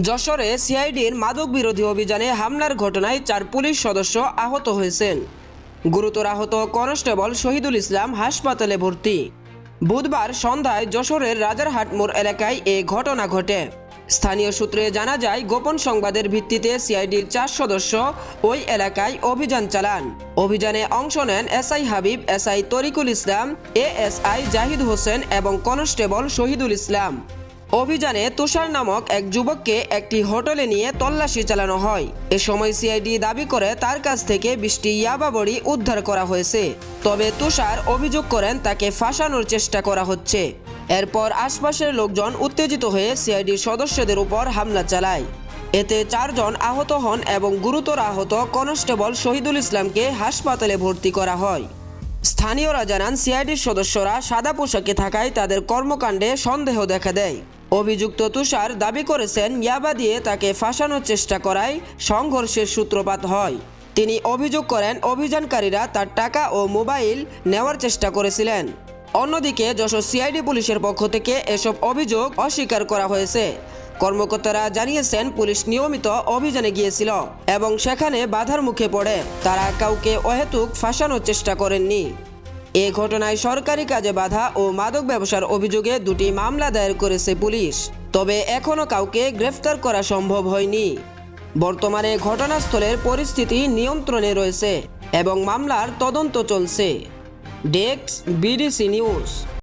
যশোরে সিআইডির মাদক বিরোধী অভিযানে হামলার ঘটনায় চার পুলিশ সদস্য আহত হয়েছেন। গুরুতর আহত কনস্টেবল শহীদুল ইসলাম হাসপাতালে ভর্তি। বুধবার সন্ধ্যায় যশোরের রাজারহাট মোড় এলাকায় এ ঘটনা ঘটে। স্থানীয় সূত্রে জানা যায়, গোপন সংবাদের ভিত্তিতে সিআইডির চার সদস্য ওই এলাকায় অভিযান চালান। অভিযানে অংশ নেন SI Habib, SI Tarikul Islam, ASI Zahid Hossain এবং কনস্টেবল শহীদুল ইসলাম। অভিযানে তুষার নামক এক যুবককে একটি হোটেলে নিয়ে তল্লাশি চালানো হয়। এ সময় সিআইডি দাবি করে তার কাছ থেকে বৃষ্টি ইয়াবা বড়ি উদ্ধার করা হয়েছে। তবে তুষার অভিযোগ করেন তাকে ফাঁসানোর চেষ্টা করা হচ্ছে। এরপর আশপাশের লোকজন উত্তেজিত হয়ে সিআইডির সদস্যদের উপর হামলা চালায়। এতে চারজন আহত হন এবং গুরুতর আহত কনস্টেবল শহীদুল ইসলামকে হাসপাতালে ভর্তি করা হয়। স্থানীয়রা জানান, সিআইডির সদস্যরা সাদা পোশাকে থাকায় তাদের কর্মকাণ্ডে সন্দেহ দেখা দেয়। অভিযুক্ত তুষার দাবি করেছেন, ইয়াবা দিয়ে তাকে ফাঁসানোর চেষ্টা করায় সংঘর্ষের সূত্রপাত হয়। তিনি অভিযোগ করেন, অভিযানকারীরা তার টাকা ও মোবাইল নেওয়ার চেষ্টা করেছিলেন। অন্যদিকে, যশোর সিআইডি পুলিশের পক্ষ থেকে এসব অভিযোগ অস্বীকার করা হয়েছে। কর্মকর্তারা জানিয়েছেন, পুলিশ নিয়মিত অভিযানে গিয়েছিল এবং সেখানে বাধার মুখে পড়ে। তারা কাউকে অহেতুক ফাঁসানোর চেষ্টা করেননি। এ ঘটনায় সরকারি কাজে বাধা ও মাদক ব্যবসার অভিযোগে দুটি মামলা দায়ের করেছে পুলিশ। তবে এখনও কাউকে গ্রেফতার করা সম্ভব হয়নি। বর্তমানে ঘটনাস্থলের পরিস্থিতি নিয়ন্ত্রণে রয়েছে এবং মামলার তদন্ত চলছে। Desk BDC news.